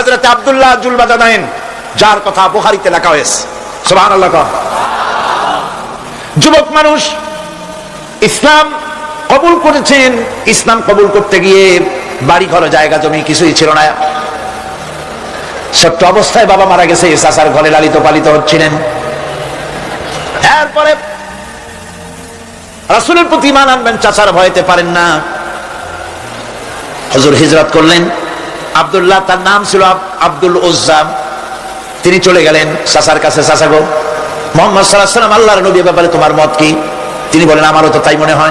হজরত আবদুল্লাহ জুলবাদানাইন, যার কথা বুখারিতে লেখা হয়েছে। কহ। যুবক মানুষ ইসলাম কবুল করেছেন, ইসলাম কবুল করতে গিয়ে বাড়ি ঘর জায়গা, জমি কিছুই ছিল না। ছোট্ট অবস্থায় বাবা মারা গেছে চাচার ঘরে লালিত পালিত হচ্ছিলেন। এরপরে রাসুলের প্রতি মান আনবেন, চাচার ভয়তে পারেন না। হজুর হিজরত করলেন। আব্দুল্লাহ, তার নাম ছিল আব- আব্দুল উজ্জাম। তিনি চলে গেলেন চাচার কাছে, চাচা গো, মোহাম্মদ সাল্লাম আল্লাহর নবী ব্যাপারে তোমার মত কি? তিনি বলেন, আমারও তো তাই মনে হয়।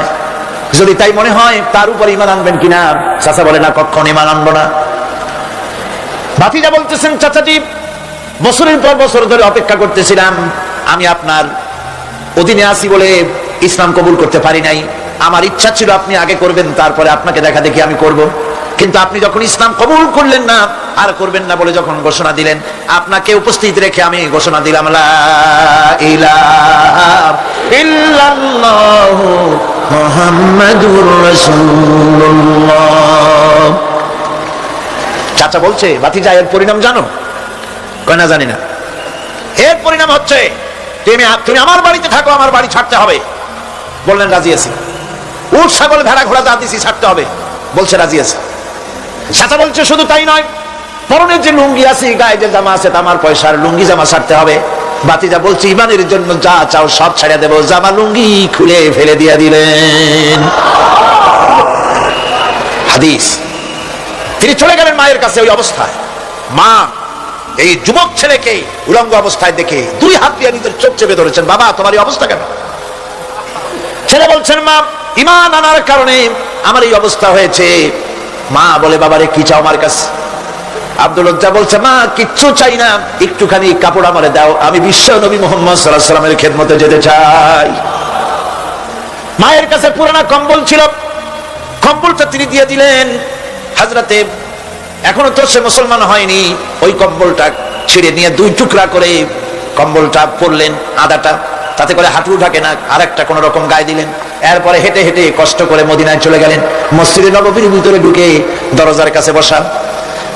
যদি তাই মনে হয়, তার উপর ইমান আনবেন কিনা চাচা বলে, না কখন ইমান আনব না। ভাতিজা বলতেছেন, চাচাজি, বছরের পর বছর ধরে অপেক্ষা করতেছিলাম। আমি আপনার অধীনে আসি বলে ইসলাম কবুল করতে পারি নাই। আমার ইচ্ছা ছিল আপনি আগে করবেন, তারপরে আপনাকে দেখা দেখি আমি করব। কিন্তু আপনি যখন ইসলাম কবুল করলেন না, আর করবেন না বলে যখন ঘোষণা দিলেন, আপনাকে উপস্থিত রেখে আমি ঘোষণা দিলাম চাচা বলছে বাতিজা এর পরিণাম জানো? কয় না, জানি না। এর পরিণাম হচ্ছে, তুমি তুমি আমার বাড়িতে থাকো, আমার বাড়ি ছাড়তে হবে। বললেন, রাজি আছি। উঠ ভেড়া, ঘোড়া যা দিছি, ছাড়তে হবে। বলছে, রাজি আছে। চাচা বলছে শুধু তাই নয় পরনের যে লুঙ্গি আছে গায়ে যে জামা আছে, তামার পয়সার লুঙ্গি জামা ছাড়তে হবে। বাতিজা বলছে, ইমানের জন্য যা চাও সব ছাড়িয়ে দেবো। জামা লুঙ্গি খুলে ফেলে দিয়া দিলেন। হাদিস। তিনি চলে গেলেন মায়ের কাছে ওই অবস্থায়। মা, এই যুবক ছেলেকে উলঙ্গ অবস্থায় দেখে দুই হাত দিয়ে নিজের চোখ চেপে ধরেছেন। বাবা, তোমার এই অবস্থা কেন? ছেলে বলছেন, মা, ইমান আনার কারণে আমার এই অবস্থা হয়েছে। মা বলে, বাবারে, কি চাও আমার কাছে? আব্দুল লজ্জা বলছে, মা, কিচ্ছু চাই না, একটুখানি কাপড় আমারে দাও, আমি বিশ্ব নবী মোহাম্মদ সাল্লাহ সাল্লামের যেতে চাই। মায়ের কাছে পুরানা কম্বল ছিল। কম্বলটা তিনি দিয়ে দিলেন। হাজরাতে এখনও তো সে মুসলমান হয়নি। ওই কম্বলটা ছিঁড়ে নিয়ে দুই টুকরা করে কম্বলটা পরলেন আদাটা। তাতে করে হাঁটু ঢাকে না আর একটা কোন রকম গায়ে দিলেন। এরপরে হেঁটে হেঁটে কষ্ট করে মদিনায় চলে গেলেন। মসজিদে নবীর ভিতরে ঢুকে দরজার কাছে বসান।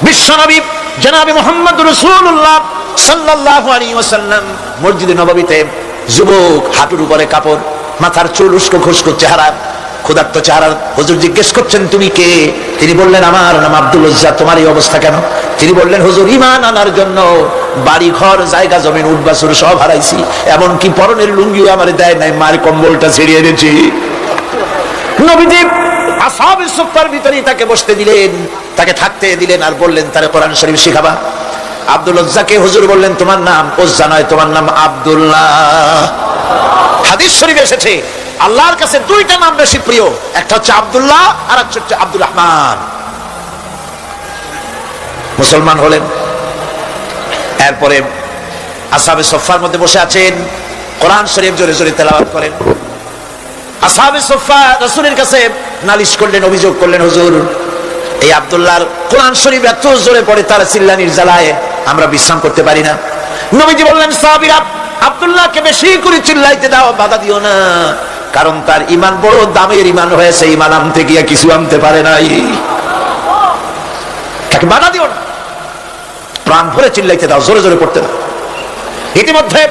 বিশ্বনবী জনাবি মোহাম্মদ রসুল্লাহ সাল্লাহ ওয়াসাল্লাম মসজিদে নববীতে যুবক হাঁটুর উপরে কাপড়, মাথার চুল উস্কো খুস্কো চেহারা ক্ষুধার্ত চেহারা হুজুর জিজ্ঞেস করছেন, তুমি কে? তিনি বললেন, আমার নাম আব্দুল উজ্জা, তোমার এই অবস্থা কেন? তিনি বললেন, হুজুর ইমান আনার জন্য বাড়ি ঘর জায়গা জমিন উঠবাসুর সব হারাইছি। এমনকি পরনের লুঙ্গিও আমার দেয় নাই, মার কম্বলটা ছিড়িয়ে এনেছি। তাকে বসতে দিলেন, তাকে থাকতে দিলেন আর বললেন, তারে কোরআন শরীফ শিখাবা? বললেন, তোমার নাম তোমার নাম আব্দুল্লাহ। হাদিস শরীফ এসেছে আল্লাহর কাছে দুইটা নাম বেশি প্রিয়। একটা হচ্ছে আব্দুল্লাহ, আর একটা হচ্ছে আব্দুর রহমান মুসলমান হলেন। এরপরে আসাবে সফার মধ্যে বসে আছেন। কোরআন শরীফ জোরে জোরে তেলাওয়াত করেন। আসাবে সফা রসুলের কাছে নালিশ করলেন, অভিযোগ করলেন, হুজুর, এই আব্দুল্লাহর কোরআন শরীফ এত জোরে পড়ে তার চিল্লানির জ্বালায় আমরা বিশ্রাম করতে পারি না। নবীজি বললেন, সাহাবীরা, আব্দুল্লাহকে বেশি করে চিল্লাইতে দাও, বাধা দিও না। কারণ তার ইমান বড় দামের ইমান হয়েছে ইমান আনতে গিয়ে কিছু আনতে পারে নাই। তাকে বাধা দিও না। প্রাণ ভরে চিল্লাইতে দাও, জোরে জোরে পড়তে দাও। ইতিমধ্যে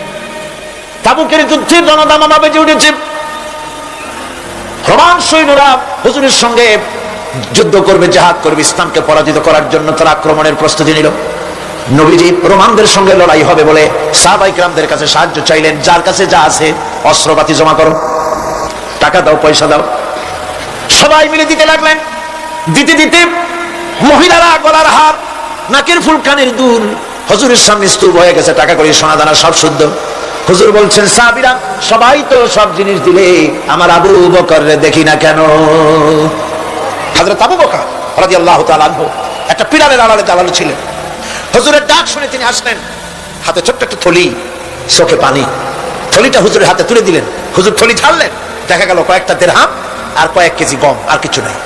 তাবুকের যুদ্ধে জনদামা বেজে উঠেছে। রোমান সৈন্যরা হুজুরের সঙ্গে যুদ্ধ করবে, জাহাদ করবে, ইসলামকে পরাজিত করার জন্য তারা আক্রমণের প্রস্তুতি নিল। নবীজি রোমানদের সঙ্গে লড়াই হবে বলে সাহাবাইকরামদের কাছে সাহায্য চাইলেন, যার কাছে যা আছে অস্ত্রপাতি জমা করো। টাকা দাও, পয়সা দাও। সবাই মিলে দিতে লাগলেন। দিতে দিতে মহিলারা গলার হার, নাকের ফুল কানের দুল, হজুরের সামনে স্তূপ হয়ে গেছে, টাকা করে সোনা দানা সব শুদ্ধ। হুজুর বলছেন, সাহাবিরা, সবাই তো সব জিনিস দিলে আমার আবু বকর দেখি না কেন? হযরত আবু রাদিয়াল্লাহু তাআলা আনহু একটা পিলারের আড়ালে দাঁড়ানো ছিলেন। হুজুরের ডাক শুনে তিনি আসলেন হাতে ছোট্ট একটা থলি, চোখে পানি। থলিটা হুজুরের হাতে তুলে দিলেন। হুজুর থলি ছাড়লেন দেখা গেল কয়েকটা দেড়হাম আর কয়েক কেজি গম, আর কিছু নাই।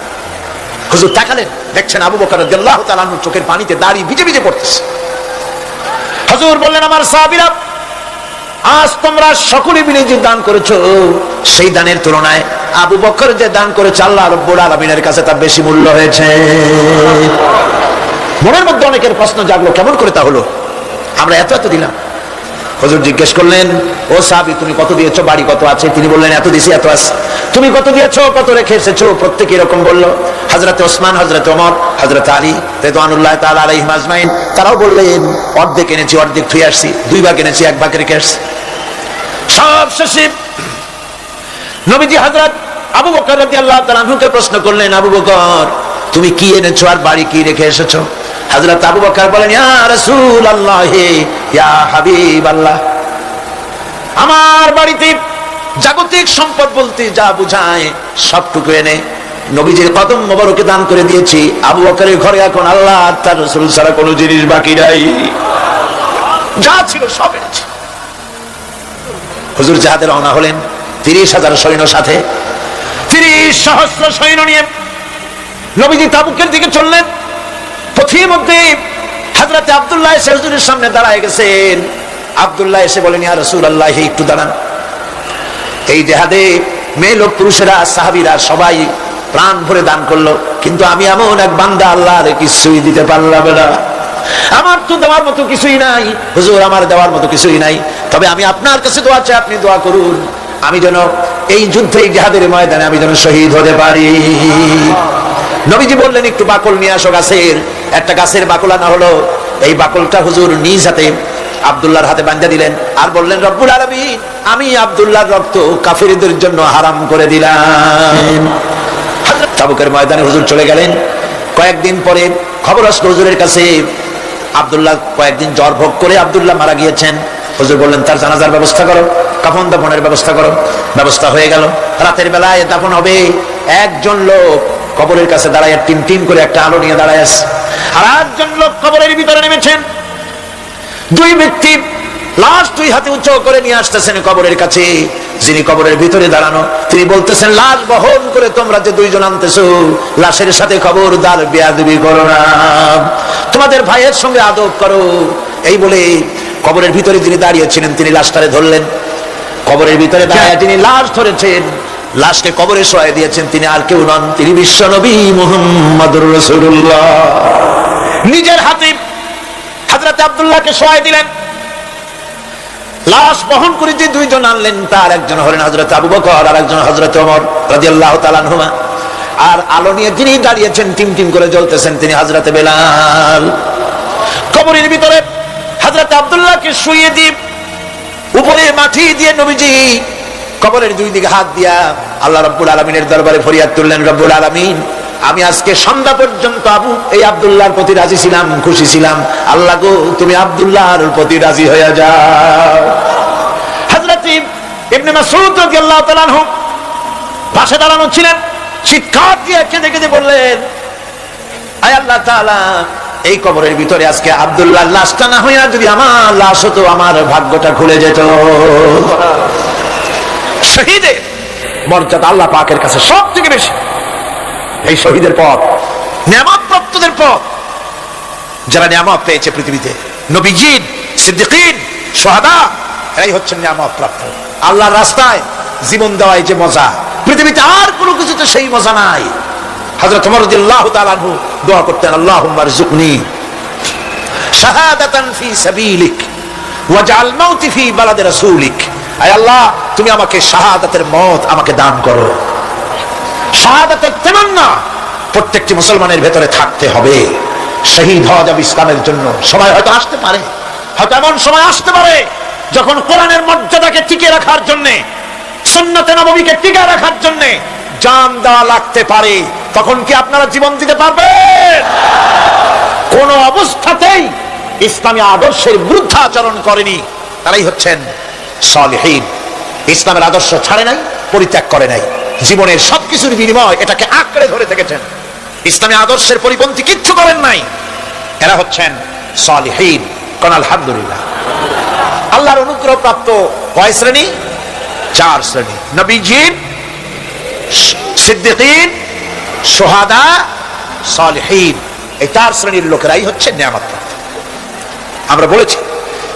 হুজুর তাকালেন, দেখছেন আবু বকর রাদিয়াল্লাহু তাআলা চোখের পানিতে দাঁড়িয়ে ভিজে ভিজে পড়তেছে। হুজুর বললেন, আমার সাহাবীরা, আজ তোমরা সকলে মিলে যে দান করেছ, সেই দানের তুলনায় আবু বকর যে দান করেছে, আল্লাহ রব্বুল আলমিনের কাছে তার বেশি মূল্য হয়েছে। মনের মধ্যে অনেকের প্রশ্ন জাগলো, কেমন করে তা হলো? আমরা এত এত দিলাম। হজুর জিজ্ঞেস করলেন, ও সাবি তুমি কত দিয়েছ? বাড়ি কত আছে? তিনি বললেন, এত দিছি, এত আছে। তুমি কত দিয়েছ? কত রেখে এসেছ? প্রত্যেকে এরকম বলল। হজরত ওসমান হজরত ওমর হজরত আলী রেদওয়ানুল্লাহ তাআলা আলাইহিম আজমাইন, তারাও বললেন, অর্ধেক এনেছি, অর্ধেক থুয়ে আসছি। দুই ভাগ এনেছি, এক ভাগ রেখে আসছি। সব শেষে নবীজি হযরত আবু বকর রাদিয়াল্লাহু তাআলা আনহুকে প্রশ্ন করলেন, আবু বকর, তুমি কি এনেছো আর বাড়ি কি রেখে এসেছ? হযরত আবু বকর বলেন হাবিবাল্লাহ। আমার বাড়িতে জাগতিক সম্পদ বলতে যা বুঝায়, সবটুকু এনে নবীজির কদম মোবারকে দান করে দিয়েছি। আবু বকরের ঘরে এখন আল্লাহ তার রাসূল ছাড়া কোনো জিনিস বাকি নাই। যা ছিল সব এনেছি। হুজুর জাহাদে রওনা হলেন, তিরিশ হাজার সৈন্য সাথে। তিরিশ সহস্র সৈন্য নিয়ে নবীজি তাবুকের দিকে চললেন। পথির মধ্যে হাজরাতে আব্দুল্লাহ এসে হুজুরের সামনে দাঁড়ায় গেছেন। আব্দুল্লাহ এসে বলেন, ইয়া রাসূলুল্লাহ একটু দাঁড়ান। এই জেহাদে মেয়ে লোক, পুরুষেরা, সাহাবীরা সবাই প্রাণ ভরে দান করল। কিন্তু আমি এমন এক বান্দা, আল্লাহর কিছুই দিতে পারলাম না। আমার তো দেওয়ার মতো কিছুই নাই। হুজুর, আমার দেওয়ার মতো কিছুই নাই। তবে আমি আপনার কাছে দোয়া চাই, আপনি দোয়া করুন। আমি যেন এই যুদ্ধে জাহাদের ময়দানে আমি যেন শহীদ হতে পারি। নবীজি বললেন, একটু বাকল নিয়ে আসো গাছের। একটা গাছের বাকল আনা হলো। এই বাকলটা হুজুর নিজ হাতে আব্দুল্লাহর হাতে বান্ধা দিলেন। আর বললেন, রব্বুল আলমী আমি আব্দুল্লাহর রক্ত কাফিরদের জন্য হারাম করে দিলাম। তাবুকের ময়দানে হুজুর চলে গেলেন। কয়েকদিন পরে খবর আসলো হুজুরের কাছে। আব্দুল্লাহ কয়েকদিন জ্বর ভোগ করে আব্দুল্লাহ মারা গিয়েছেন। হুজুর বললেন, তার জানাজার ব্যবস্থা করো, কাফন দাফনের ব্যবস্থা করো। ব্যবস্থা হয়ে গেল। রাতের বেলায় দাফন হবে। একজন লোক কবরের কাছে দাঁড়ায় টিম টিম করে একটা আলো নিয়ে দাঁড়ায় আছে। আর একজন লোক কবরের ভিতরে নেমেছেন। দুই ব্যক্তি লাশ দুই হাতে উঁচু করে নিয়ে আসতেছেন কবরের কাছে। যিনি কবরের ভিতরে দাঁড়ানো তিনি বলতেছেন লাশ বহন করে তোমরা যে দুইজন আনতেছো লাশের সাথে খবরদার বেয়াদবি করো না। তোমাদের ভাইয়ের সঙ্গে আদব করো। এই বলে কবরের ভিতরে যিনি দাঁড়িয়েছিলেন তিনি লাশটারে ধরলেন। কবরের ভিতরে দাঁড়িয়ে তিনি লাশ ধরেছেন। লাশকে কবরে শোয়া দিয়েছেন তিনি আর কেউ নন। তিনি বিশ্ব নবী মোহাম্মদুর রসুল্লাহ নিজের হাতে হাজরাতে আব্দুল্লাহকে সহায় দিলেন। লাশ বহন করে যে দুইজন আনলেন, তার একজন হলেন হজরত আবু বকর, আর একজন হজরত ওমর রাদিয়াল্লাহু তাআলা আনহুমা। আর আলো নিয়ে যিনি দাঁড়িয়েছেন, টিম টিম করে জ্বলতেছেন তিনি হজরতে বেলাল। কবরের ভিতরে হজরত আব্দুল্লাহকে শুয়ে দিয়ে উপরে মাটি দিয়ে নবীজি কবরের দুই দিকে হাত দিয়া আল্লাহ রব্বুল আলমিনের দরবারে ফরিয়াদ তুললেন রব্বুল আলমিন আমি আজকে সন্ধ্যা পর্যন্ত আবু এই আব্দুল্লাহর প্রতি রাজি ছিলাম খুশি ছিলাম। আল্লাহ গো তুমি আব্দুল্লাহর প্রতি রাজি হয়ে যাও। হযরত ইবনে মাসউদ রাদিয়াল্লাহু তাআলা আনহু পাশে দাঁড়ানো ছিলেন। চিৎকার দিয়ে কেঁদে কেঁদে বললেন আয় আল্লাহ তাআলা এই কবরের ভিতরে আজকে লাশটা না হইয়া যদি আমার লাশ হতো আমার ভাগ্যটা খুলে যেত। শহীদের মর্যাদা আল্লাহ পাকের কাছে সব থেকে বেশি। এই শহীদের পথ, নিয়ামত প্রাপ্তদের পথ। যারা নিয়ামত পেয়েছে পৃথিবীতে, নবীজিন, সিদ্দিকিন সোহাদা এরাই হচ্ছেন নিয়ামত প্রাপ্ত। আল্লাহর রাস্তায় জীবন দেওয়াই যে মজা, পৃথিবীতে আর কোনো কিছুতে সেই মজা নাই। হযরত ওমর রাদিয়াল্লাহু তাআলা আনহু দোয়া করতেন, আল্লাহুম্মা রযুকনি শাহাদাতান ফি সাবিলিক ওয়াজআল মাউতি ফি বালাদি রাসূলিক। আয় আল্লাহ, তুমি আমাকে শাহাদাতের মত আমাকে দান করো। শাহাদাতের তেমান্না প্রত্যেকটি মুসলমানের ভেতরে থাকতে হবে। শহীদ হওয়া যাবে ইসলামের জন্য। সময় হয়তো আসতে পারে। হয়তো এমন সময় আসতে পারে যখন কোরআনের মর্যাদাকে টিকে রাখার জন্য, সুন্নতে নবমীকে টিকে রাখার জন্য জান দেওয়া লাগতে পারে। তখন কি আপনারা জীবন দিতে পারবেন? কোন অবস্থাতেই ইসলামী আদর্শের বিরুদ্ধাচরণ করেনি। তারাই হচ্ছেন সলিহীন। ইসলামের আদর্শ ছাড়ে নাই, পরিত্যাগ করে নাই। জীবনের সবকিছুর বিনিময় এটাকে আঁকড়ে ধরে থেকেছেন ইসলামী আদর্শের পরিপন্থী কিচ্ছু করেন নাই। এরা হচ্ছেন সলিহীন। কোন আলহামদুলিল্লাহ। আল্লাহর অনুগ্রহ প্রাপ্ত কয় শ্রেণি? চার শ্রেণি। নবীজিন সিদ্দিকিন, সোহাদা, সলিহীন। এই চার শ্রেণির লোকেরাই হচ্ছে নিয়ামত আমরা বলেছি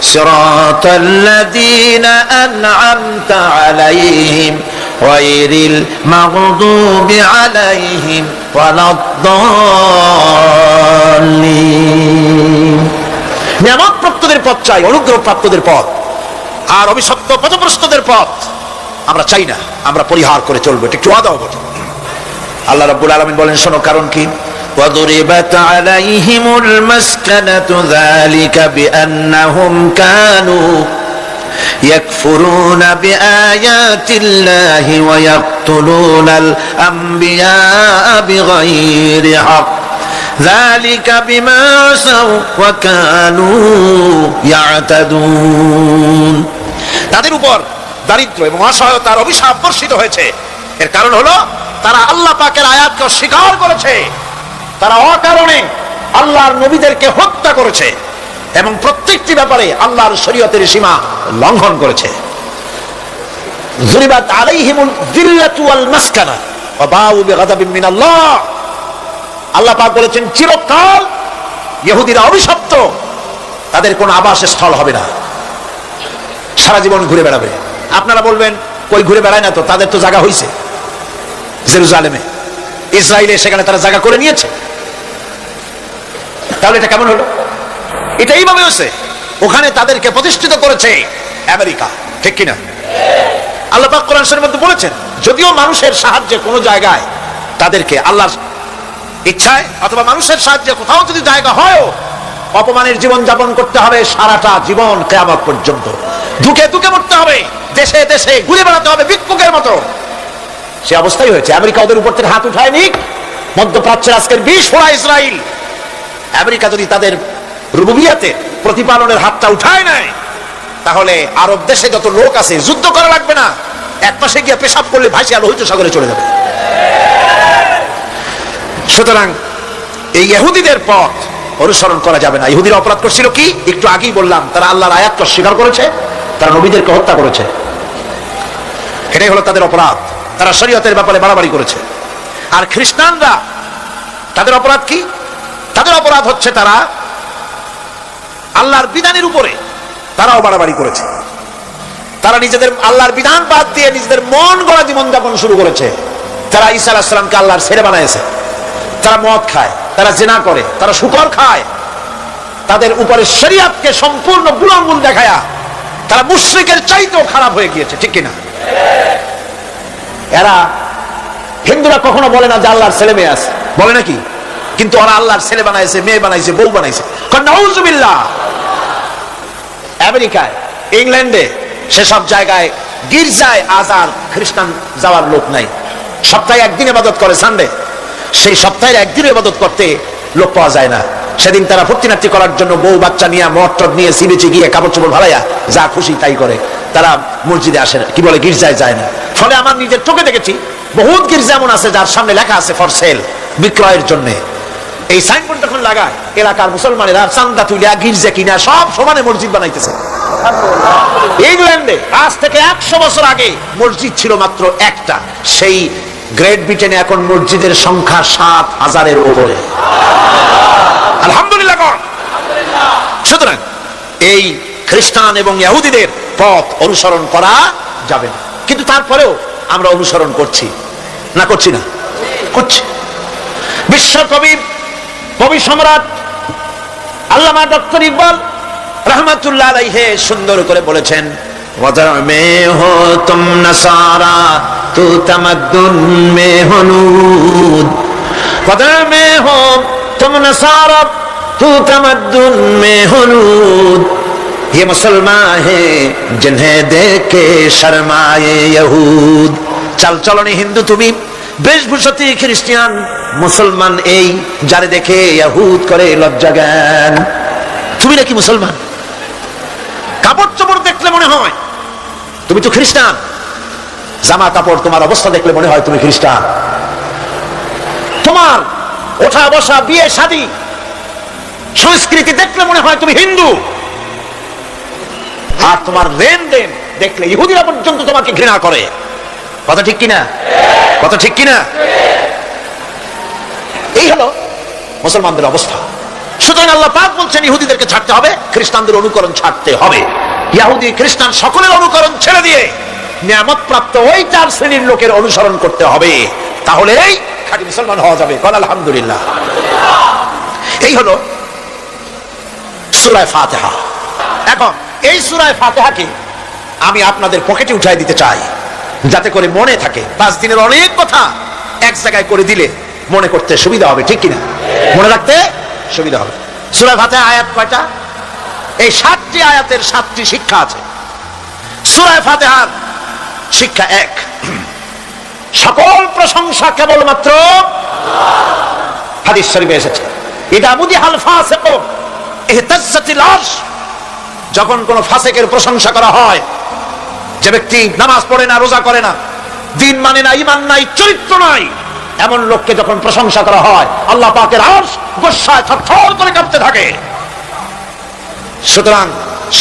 صراط الذين أنعمت عليهم غير المغضوب عليهم ولا الضالين নিয়ামত প্রাপ্তদের পথ চাই অনুগ্রহ প্রাপ্তদের পথ আর অভিশপ্ত পথপ্রস্তদের পথ আমরা চাই না আমরা পরিহার করে চলবো এটা একটু আদাও বটে আল্লাহ রাব্বুল আলামিন বলেন শোনো কারণ কি وضربت عليهم المسكنة ذلك بأنهم كانوا يكفرون بآيات الله ويقتلون الأنبياء بغير حق ذلك بما عصوا وكانوا يعتدون তাদের উপর দারিদ্র এবং অসহায়তার অভিশাপ বর্ষিত হয়েছে এর কারণ হলো তারা আল্লাহ পাকের আয়াতকে অস্বীকার করেছে তারা অকারণে আল্লাহর নবীদেরকে হত্যা করেছে এবং প্রত্যেকটি ব্যাপারে আল্লাহর শরীয়তের সীমা লঙ্ঘন করেছে। আল্লাহ পাক বলেছেন, চিরকাল ইহুদিরা অভিশপ্ত। তাদের কোনো আবাসস্থল হবে না। সারা জীবন ঘুরে বেড়াবে। আপনারা বলবেন, কই ঘুরে বেড়ায় না তো? তাদের তো জায়গা হয়েছে জেরুজালেমে। ইসরায়েলে সেখানে তারা জায়গা করে নিয়েছে। তাহলে এটা কেমন হলো? এটা এইভাবে হয়েছে। ওখানে তাদেরকে প্রতিষ্ঠিত করেছে আমেরিকা। ঠিক কিনা? আল্লাহ পাক কোরআন মধ্যে বলেছেন, যদিও মানুষের সাহায্যে কোনো জায়গায় তাদেরকে আল্লাহর ইচ্ছায় অথবা মানুষের সাহায্যে কোথাও যদি জায়গা হয় অপমানের জীবন যাপন করতে হবে সারাটা জীবন কেয়ামত পর্যন্ত। দুকে দুকে মরতে হবে, দেশে দেশে ঘুরে বেড়াতে হবে ভিক্ষুকের মতো। সে অবস্থাই হয়েছে। আমেরিকা ওদের উপর থেকে হাত উঠায়নি। মধ্যপ্রাচ্যের আজকের বিষ ফোড়া ইসরায়েল আমেরিকা যদি তাদের রুবুবিয়াতে প্রতিপালনের হাতটা উঠায় নেয়, তাহলে আরব দেশে যত লোক আছে যুদ্ধ করা লাগবে না। এক পাশে গিয়ে পেশাব করলে ভাসিয়া লোহিত সাগরে চলে যাবে। সুতরাং এই ইহুদিদের পথ অনুসরণ করা যাবে না। ইহুদিরা অপরাধ করছিল কি? একটু আগেই বললাম, তারা আল্লাহর আয়াতকে অস্বীকার করেছে, তারা নবীদেরকে হত্যা করেছে। এটাই হলো তাদের অপরাধ। তারা শরীয়তের ব্যাপারে বাড়াবাড়ি করেছে। আর খ্রিস্টানরা, তাদের অপরাধ কি? তাদের অপরাধ হচ্ছে তারা আল্লাহর বিধানের উপরে তারাও বাড়াবাড়ি করেছে। তারা নিজেদের আল্লাহর বিধান বাদ দিয়ে নিজেদের মন গড়া জীবন যাপন শুরু করেছে। তারা ঈসা আলাহিসামকে আল্লাহর ছেড়ে বানাইছে। তারা মদ খায়, তারা জেনা করে, তারা শুকর খায়। তাদের উপরে শরিয়াতকে সম্পূর্ণ গুলাঙ্গুল দেখায়া তারা মুশ্রিকের চাইতেও খারাপ হয়ে গিয়েছে, ঠিক কিনা? এরা হিন্দুরা কখনো বলে না যে আল্লাহর ছেলে মেয়ে আছে। বলে নাকি? কিন্তু ওরা আল্লাহর ছেলে বানাইছে, মেয়ে বানাইছে, বউ বানাইছে। আমেরিকায়, ইংল্যান্ডে, সেসব জায়গায় গির্জায় আজ আর খ্রিস্টান যাওয়ার লোক নাই। সপ্তাহে একদিন ইবাদত করে সানডে সেই সপ্তাহের একদিন ইবাদত করতে লোক পাওয়া যায় না। সেদিন তারা ফুর্তিনার্তি করার জন্য বউ বাচ্চা নিয়ে মট টট নিয়ে, সিবেচে গিয়ে কাপড় চোপড় ভালাইয়া যা খুশি তাই করে। তারা মসজিদে আসে না, কি বলে, গির্জায় যায় না। ফলে আমার নিজের চোখে দেখেছি, বহুত গির্জা এমন আছে যার সামনে লেখা আছে ফর সেল বিক্রয়ের জন্য। এই সাইনবোর্ড যখন লাগায়, এলাকার মুসলমানেরা চান্দা তুলিয়া গির্জা কিনা সব সমানে মসজিদ বানাইতেছে। ইংল্যান্ডে আজ থেকে একশো বছর আগে মসজিদ ছিল মাত্র একটা। সেই গ্রেট ব্রিটেনে এখন মসজিদের সংখ্যা সাত হাজারের উপরে। আলহামদুলিল্লাহ সুতরাং এই খ্রিস্টান এবং ইহুদিদের পথ অনুসরণ করা যাবে না। কিন্তু তারপরেও আমরা অনুসরণ করছি। না করছি না? করছি। বিশ্বকবি কবি সম্রাট আল্লামা ডক্টর ইকবাল রহমতুল্লাহ আলাইহে সুন্দর করে বলেছেন वदर में हो तुम नसारा तू तमद्दुन में हो नूद वदर में हो तुम नसारा तू तमद्दुन में हो नूद ये मुसलमान है जिन्हें देख के शर्माए यहूद চাল চলনে হিন্দু তুমি বেশভূষতি খ্রিস্টিয়ান, মুসলমান এই যারে দেখে ইয়াহুদ করে লজ্জা জ্ঞান। তুমি নাকি মুসলমান? কাপড় চোপড় দেখলে মনে হয় তুমি তো খ্রিস্টান। জামা কাপড় তোমার অবস্থা দেখলে মনে হয় তুমি খ্রিস্টান। তোমার ওঠা বসা, বিয়ে, শাদী, সংস্কৃতি দেখলে মনে হয় তুমি হিন্দু। আর তোমার লেনদেন দেখলে ইহুদিরা পর্যন্ত তোমাকে ঘৃণা করে। কথা ঠিক কিনা? কথা ঠিক কিনা? এই হলো মুসলমানদের অবস্থা। সুতরাং আল্লাহ পাক বলছেন, ইহুদিদেরকে ছাড়তে হবে, খ্রিস্টানদের অনুকরণ ছাড়তে হবে। ইহুদি খ্রিস্টান সকলের অনুকরণ ছেড়ে দিয়ে নিয়ামত প্রাপ্ত ওই চার শ্রেণির লোকের অনুসরণ করতে হবে। তাহলে এই খাঁটি মুসলমান হওয়া যাবে। কল আলহামদুলিল্লাহ। এই হলো সুরায় ফাতেহা। এখন, এই সুরায় ফাতেহাকে আমি আপনাদের পকেটে উঠাই দিতে চাই। যাতে করে মনে থাকে। পাঁচ দিনের অনেক কথা এক জায়গায় করে দিলে মনে করতে সুবিধা হবে, ঠিক কিনা? মনে রাখতে সুবিধা হবে। সুরায় ফাতেহা আয়াত কয়টা? এই সাতটি আয়াতের সাতটি শিক্ষা আছে। সুরায় ফাতেহার শিক্ষা এক। সকল প্রশংসা কেবলমাত্র হাদিস শরীফে এসেছে। এটা মুদি হাল ফাসেক যখন কোন ফাসেকের প্রশংসা করা হয় যে ব্যক্তি নামাজ পড়ে না, রোজা করে না, দিন মানে না ইমান নাই, চরিত্র নাই, এমন লোককে যখন প্রশংসা করা হয়, আল্লাহ পাকের আরশ গোসায় থরথর করে কাঁপতে থাকে। সুতরাং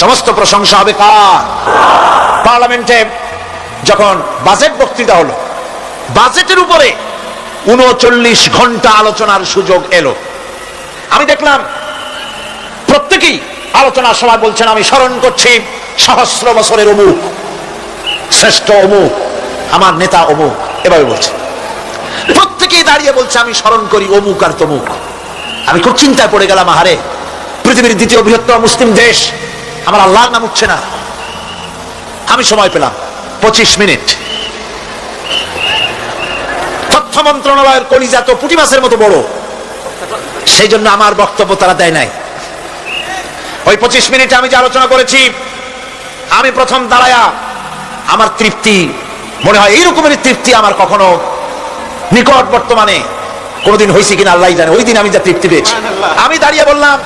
সমস্ত প্রশংসা হবে কার? পার্লামেন্টে যখন বাজেট বক্তৃতা হলো, বাজেটের উপরে উনচল্লিশ ঘণ্টা আলোচনার সুযোগ এলো। আমি দেখলাম, প্রত্যেকেই আলোচনার সময় বলছেন, আমি স্মরণ করছি, সহস্র বছরের অমুক শ্রেষ্ঠ অমুক, আমার নেতা অমুক, এভাবে বলছে। প্রত্যেকেই দাঁড়িয়ে বলছে, আমি স্মরণ করি অমুক আর তমুক। আমি খুব চিন্তায় পড়ে গেলাম, আহারে, পৃথিবীর দ্বিতীয় বৃহত্তম মুসলিম দেশ, আমার আল্লাহর নাম উঠছে না। আমি সময় পেলাম, পঁচিশ মিনিট। তথ্য মন্ত্রণালয়ের কলিজা তো পুঁটি মাছের মতো বড়। সেই জন্য আমার বক্তব্য তারা দেয় নাই। ওই পঁচিশ মিনিটে আমি যে আলোচনা করেছি, আমি প্রথম দাঁড়ায়া আমার তৃপ্তি মনে হয় এইরকমের তৃপ্তি আমার কখনো নিকট বর্তমানে কোনোদিন হয়েছে কিনা আল্লাহ জানে। ওই দিন আমি যা তৃপ্তি পেয়েছি। আমি দাঁড়িয়ে বললাম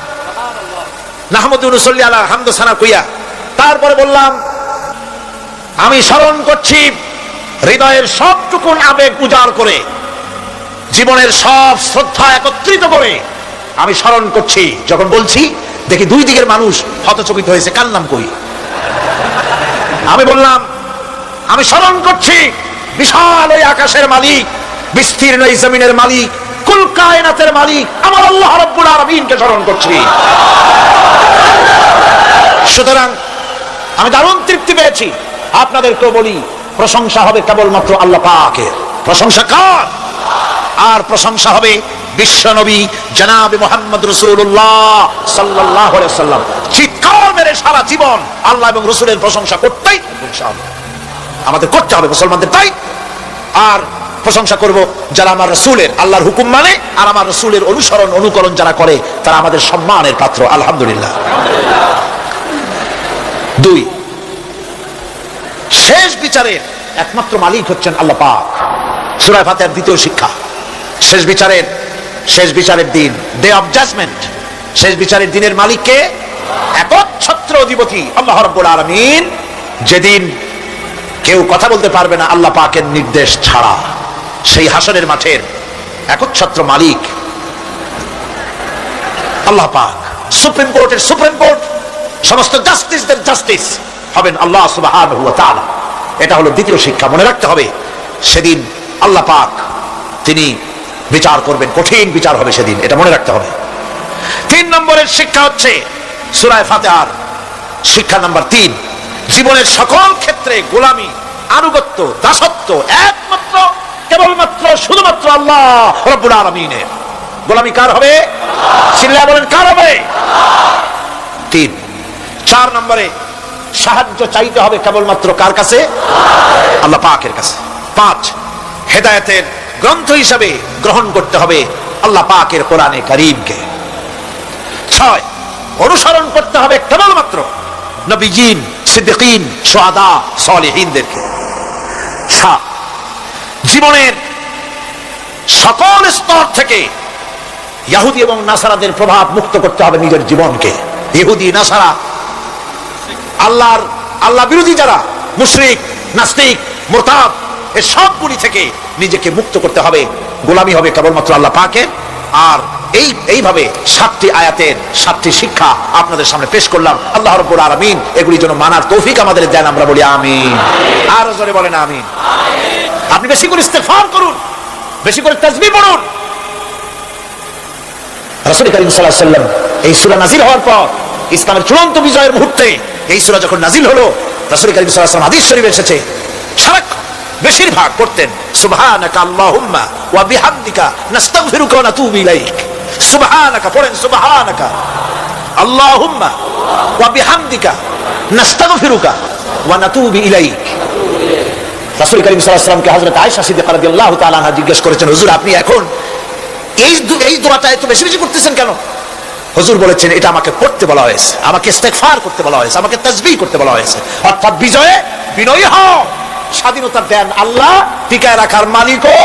নাহমদুল্লি আল্লাহ হামদ সানা কুইয়া। তারপরে বললাম আমি স্মরণ করছি হৃদয়ের সবটুকুন আবেগ উজাড় করে জীবনের সব শ্রদ্ধা একত্রিত করে আমি স্মরণ করছি। যখন বলছি দেখি দুই দিকের মানুষ হতচকিত হয়েছে কার নাম কই? আমি বললাম আমি স্মরণ করছি, বিশাল ওই আকাশের মালিক, বিস্তীর্ণ এই জমিনের মালিক, কুল কায়নাতের মালিক, আমার আল্লাহ রব্বুল আলামিনকে স্মরণ করছি। সুতরাং আমি দারুণ তৃপ্তি পেয়েছি। আপনাদেরকেও বলি, প্রশংসা হবে কেবলমাত্র আল্লাহ পাকের। প্রশংসা কার? আর প্রশংসা হবে বিশ্ব নবী জনাবে মোহাম্মদ রসুল্লাহ সাল্লাহ সাল্লাম চিৎকার মেরে সারা জীবন আল্লাহ এবং রসুলের প্রশংসা করতেই থাকব ইনশাআল্লাহ। আমাদের করতে হবে, মুসলমানদের তাই। আর প্রশংসা করব যারা আমার রসুলের, আল্লাহর হুকুম মানে আর আমার রসুলের অনুসরণ, অনুকরণ যারা করে, তারা আমাদের সম্মানের পাত্র, আলহামদুলিল্লাহ। দুই, শেষ বিচারের একমাত্র মালিক হচ্ছেন আল্লাহ পাক। সুরায় ফাতেহার দ্বিতীয় শিক্ষা। শেষ বিচারের শেষ বিচারের দিন ডে অফ জাজমেন্ট শেষ বিচারের দিনের মালিককে একচ্ছত্র অধিপতি, আল্লাহ রব্বুল আলামিন, যেদিন কেউ কথা বলতে পারবে না, আল্লাহ পাকের নির্দেশ ছাড়া। সেই হাসনের মাঠের একচ্ছত্র মালিক আল্লাহ পাক। সুপ্রিম কোর্টের সুপ্রিম কোর্ট, সমস্ত জাস্টিসদের জাস্টিস হবেন আল্লাহ তাআলা। এটা হলো দ্বিতীয় শিক্ষা, মনে রাখতে হবে, সেদিন আল্লাহ পাক তিনি বিচার করবেন, কঠিন বিচার হবে সেদিন, এটা মনে রাখতে হবে। তিন নম্বরের শিক্ষা হচ্ছে সুরায় ফাতেহার, শিক্ষা নাম্বার তিন। জীবনের সকল ক্ষেত্রে গোলামি, আনুগত্য, দাসত্ব একমাত্র, কেবলমাত্র, শুধুমাত্র আল্লাহ রব্বুল আলামিনের। গোলামি কার হবে? বলেন কার হবে? তিন। চার নম্বরে, সাহায্য চাইতে হবে কেবলমাত্র কার কাছে? আল্লাহ পাকের কাছে। পাঁচ, হেদায়েতের গ্রন্থ হিসাবে গ্রহণ করতে হবে আল্লাহ পাকের কোরআনে করিমকে। ছয়, অনুসরণ করতে হবে কেবলমাত্র নবীজিন, সিদ্দিকিন সোয়াদা সলিহিনদেরকে। জীবনের সকল স্তর থেকে ইয়াহুদি এবং নাসারাদের প্রভাব মুক্ত করতে হবে নিজের জীবনকে। ইহুদি, নাসারা, আল্লাহর, আল্লাহ বিরোধী যারা, মুশরিক, নাস্তিক মোরতাব এর সবগুলি থেকে নিজেকে মুক্ত করতে হবে। গোলামি হবে কেবলমাত্র আল্লাহ পাকে আর এই, এইভাবে সাতটি আয়াতের সাতটি শিক্ষা আপনাদের সামনে পেশ করলাম। আল্লাহ রব্বুল আলামিন এগুলি যেন মানার তৌফিক আমাদের দেন, আমরা বলি আমিন। আরও জোরে বলেন আমিন। আপনি বেশি করে ইস্তেগফার করুন, বেশি করে তাসবিহ পড়ুন। রাসূল করিম আলাইহি সাল্লাম এই সূরা নাজিল হওয়ার পর, ইসলামের চূড়ান্ত বিজয়ের মুহূর্তে এই সূরা যখন নাজিল হলো, রাসূল করিম আলাইহি সাল্লাম শরীফে এসেছে বেশিরভাগ করতেন সুবহানাকা আল্লাহুম্মা ওয়া বিহামদিকা নাস্তাগফিরুকা ওয়া নাতুবু ইলাইক। সুবহানাকা, পড়েন সুবহানাকা। আল্লাহুম্মা ওয়া বিহামদিকা নাস্তাগফিরুকা ওয়া নাতুবু ইলাইক। রাসূল করিম সাল্লাল্লাহু আলাইহি হযরত আয়েশা সিদ্দিকা রাদিয়াল্লাহু করেছেন, হুজুর, আপনি এখন এই এই দোয়াটা এত বেশি বেশি করতেছেন কেন? হুজুর বলেছেন, এটা আমাকে পড়তে বলা হয়েছে, আমাকে ইস্তেগফার করতে বলা হয়েছে, আমাকে তাসবিহ করতে বলা হয়েছে। অর্থাৎ বিজয়ে বিনয়ী হও। স্বাধীনতার দেন আল্লাহ টিকায় রাখার মালিকও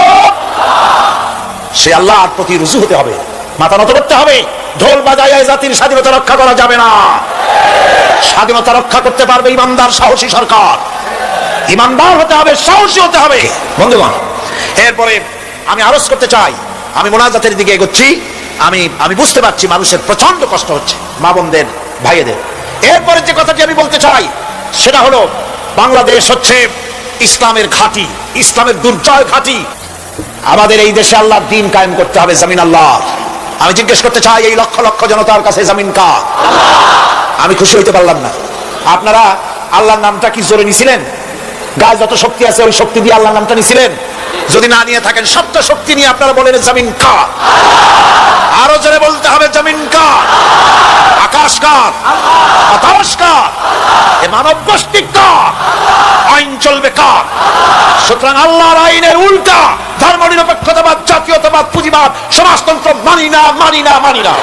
সে আল্লাহর প্রতি রুজু হতে হবে। মাথা নত করতে হবে। ঢোল বাজায় জাতির স্বাধীনতা রক্ষা করা যাবে না। স্বাধীনতা রক্ষা করতে পারবে ইমানদার, সাহসী সরকার। ইমানদার হতে হবে, সাহসী হতে হবে। বন্ধুগণ, এরপরে আমি আরজ করতে চাই, আমি মোনাজাতের দিকে এগোচ্ছি। আমি আমি বুঝতে পারছি মানুষের প্রচণ্ড কষ্ট হচ্ছে, মা বোনদের, ভাইয়েদের। এরপরে যে কথাটি আমি বলতে চাই, সেটা হলো, বাংলাদেশ হচ্ছে ইসলামের ঘাঁটি, ইসলামের দুর্জয় ঘাঁটি। আমাদের এই দেশে আল্লাহ দিন কায়েম করতে হবে, জামিন আল্লাহ আমি জিজ্ঞেস করতে চাই, এই লক্ষ লক্ষ জনতার কাছে জামিন কা আমি খুশি হইতে পারলাম না। আপনারা আল্লাহর নামটা কি জোরে নিছিলেন? গায়ে যত শক্তি আছে, ওই শক্তি দিয়ে আল্লাহর নামটা নিছিলেন? যদি না নিয়ে থাকেন, সপ্ত শক্তি নিয়ে আপনারা বলেন, জামিন কা আরও জোরে বলতে হবে, জামিন কা আকাশ কার? বাতাস কার? এ মানব গোষ্ঠী কার? আইন চলবে কার? সুতরাং আল্লাহর আইনের উল্টা ধর্ম নিরপেক্ষতাবাদ, জাতীয়তাবাদ, পুঁজিবাদ, সমাজতন্ত্র মানি না মানি না মানি না।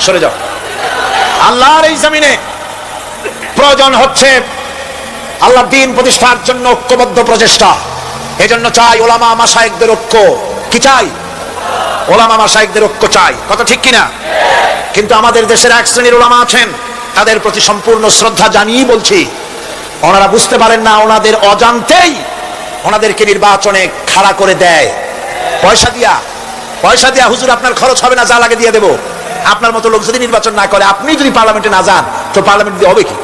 সরে যাও। আল্লাহর এই জমিনে প্রয়োজন হচ্ছে আল্লাহ দিন প্রতিষ্ঠার জন্য ঐক্যবদ্ধ প্রচেষ্টা। এজন্য চাই ওলামা মাসায়েকদের ঐক্য। কি চাই? ওলামা মাসায়েকদের ঐক্য চাই। কথা ঠিক কিনা? কিন্তু আমাদের দেশের এক শ্রেণির ওলামা আছেন, তাদের প্রতি সম্পূর্ণ শ্রদ্ধা জানিয়েই বলছি, ওনারা বুঝতে পারেন না, ওনাদের অজান্তেই ওনাদেরকে নির্বাচনে খাড়া করে দেয়। পয়সা দিয়া পয়সা দিয়া হুজুর, আপনার খরচ হবে না, যা লাগে দিয়ে দেবো। আপনার মতো লোক যদি নির্বাচন না করে, আপনি যদি পার্লামেন্টে না যান, তো পার্লামেন্ট দিয়ে হবে কি?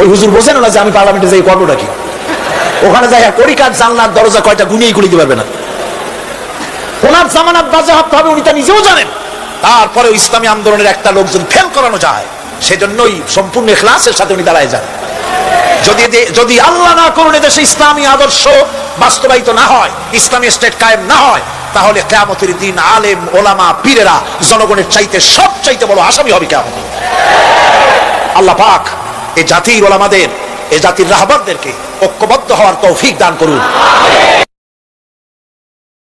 ওই হুজুর বোঝেন না যে আমি পার্লামেন্টে যাই করবোটা কি ওখানে যাই কড়ি কাঠ, জানলার দরজা কয়টা গুনিয়ে গুলি দিতে না। ওনার জামানাত বাজেহাপ্ত হবে, উনি তা নিজেও জানেন। তারপরে ইসলামী আন্দোলনের একটা লোকজন ফেল করানো যায়, সেজন্যই সম্পূর্ণ ক্লাসের সাথে উনি দাঁড়ায় যান। যদি যদি আল্লাহ না করুন দেশে ইসলামী আদর্শ বাস্তবায়িত না হয়, ইসলামী স্টেট কায়েম না হয় তাহলে কেয়ামতের দিন আলেম, ওলামা, পীরেরা জনগণের চাইতে সব চাইতে বড় আসামি হবে কেমন আল্লাহ পাক এ জাতির ওলামাদের, এ জাতির রাহবারদেরকে ঐক্যবদ্ধ হওয়ার তৌফিক দান করুন।